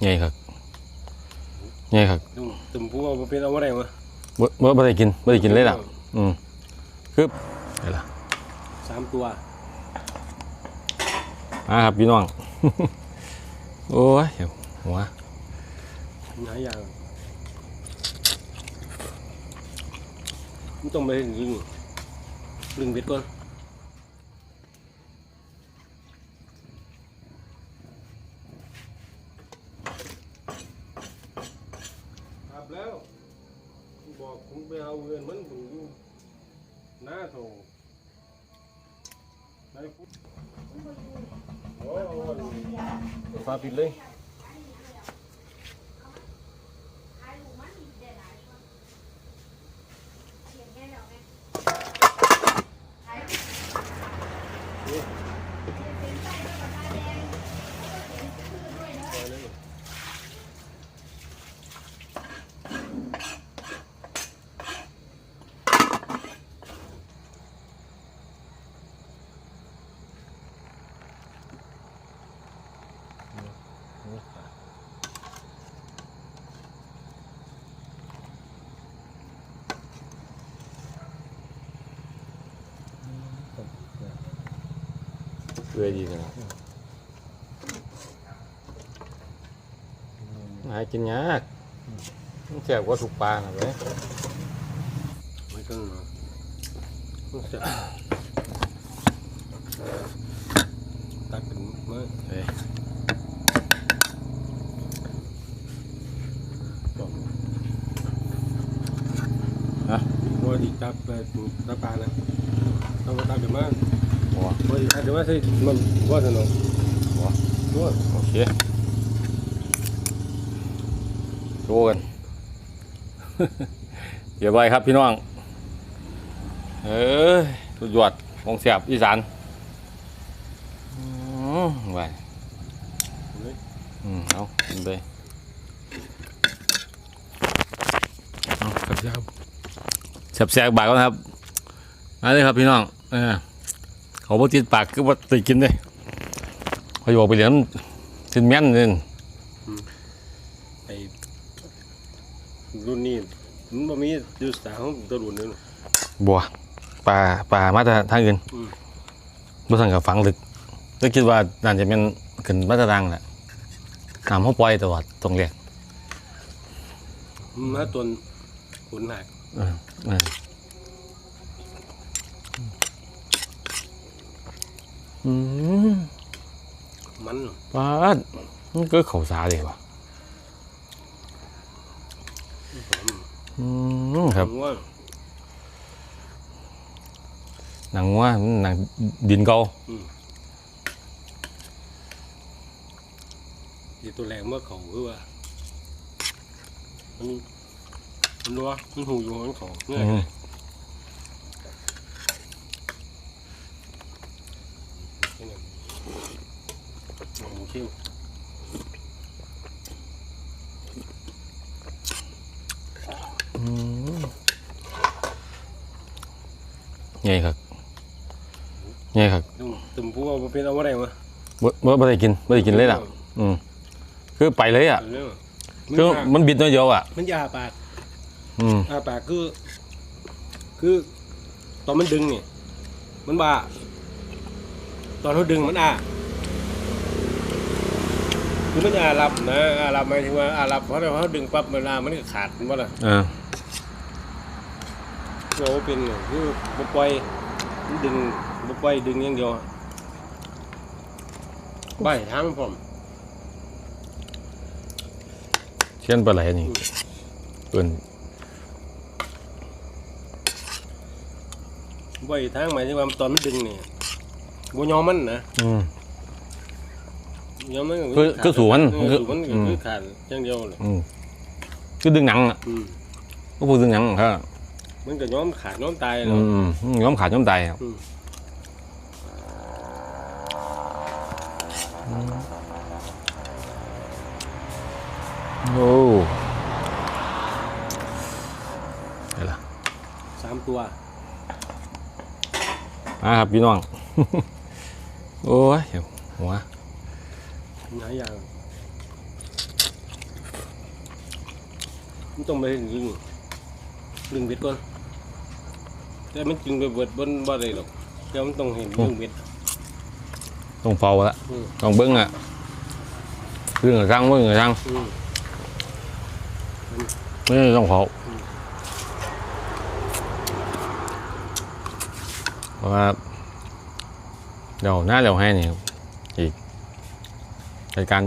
ใหญ่ครับใหญ่ครับตุ่มตุ่มผู้เอาไปเป็นเอาอะไรวะบ่บ่บ่ได้กินบ่ได้กินเลยล่ะอืมคือนี่ล่ะสามตัวมาครับพี่น้อง โอ้ยเดี๋ยวหัวหลายอย่างมันต้องไปยิงดึงเบ็ดก่อนครับแล้วบอก ผมไปเอาเงินมันผมอยู่หน้าโถไหนพูดโอ้ยโอ้ยฟ้าปิดเลย เปื่อยดีนะหากินยากมันแซ่บกว่าสุกปลาน่ะเว้ยไม่ต้องเนาะต้องเสร็จตัดเป็นเมื่อเอ้ยมื่อดีตัดไปตัดปลานะต้องตัดเดี๋ยวมา หัวพอดีตัดเดี๋ยวมาใส่มันว่านาะหัวตัวโอเคโชว์กัน เดี๋ยวไปครับพี่น้อง เอ้ยสุดยอดของแซ่บอีสานอืมไปอืมเอากินไปเอาครับแซ่บแซ่บบากก่อนครับมาเลยครับพี่น้องเออ เขาบ่ติดปากคือว่าติดกินเลยเขาอยู่ออกไปเหลียญสินแม่นเลยไอ้รุ่นนี้มันบ่มีดูสาวของตัวรุ่นนึงบัวปลาปลามาจากทางอื่นอืมบ่สั่งกับฝังลึกก็คิดว่าน่าจะเป็นขึ้นมาตรดังแหละน้ำเขาปล่อยตลอดตรงเรียกมาตัวขุนหักเออ อออืมมันปลาดมันก็เขาสาเลยวะอืมครับว่าหนังว่าหนังดินเก่าที่ตัวแรงเมื่อเขาคือว่ามันมันรัวมันหูอยู่มันเขาเงื่ออื มหมูคิ้วอืมไงครับไงครับตุ่มตุ่มผู้เอาไปเป็นเอาอะไรวะบ่บ่บ่ได้กินบ่ได้กินเลยล่ะ อืมคือไปเลยอะเรื่องคือมันมันบิดน้อยเดียวอะ มันยาปาก อืมอาปากคือ คือ ตอนมันดึงเนี่ยมันบ้าตอนเขาดึงมันอ่า คือมันอารับนะอารับหมายถึงว่าอารับเพราะเขาดึงปั๊บเวลามันก็ขาดมันว่าล่ะอ่าเราเป็นเนี่ยคือบ่ปล่อยมันดึงบ่ปล่อยดึงอย่างเดียวใบทางผมเช่นปลาไหลนี่เปิ้นใบทางหมายถึงว่าตอนมันดึงเนี่ยบ่ยอมมันนะอืม ยอมมันคือคือสู่มันเออสู่มันอืม คือขาดอย่างเดียวเลยอืมคือดึงหนังอะอืมก็พูดดึงหนังครับมันก็ยอมขาดยอมตายอืแล้วมอืมย้อมขาดย้อมตายครับอืม โอ้นี่ล่ะสามตัวมาครับพี่น้อง โอ้ยเดี๋ยวหัว หลายอย่างมันต้องไปดึงดึงเบ็ดก่อน แต่มันจึงไปเบิดบนบ่ได้หรอกเดี๋ยวมันต้องเห็นดึงเบ็ดต้องเฝ้าละอืมต้องเบิ้งอะเรื่องกับช่างเบิ้งกับช่างอืมไม่ได้ต้องเฝ้าเพราะว่าเดี๋ยวหน้าเดี๋ยวให้นี่อีก รายการ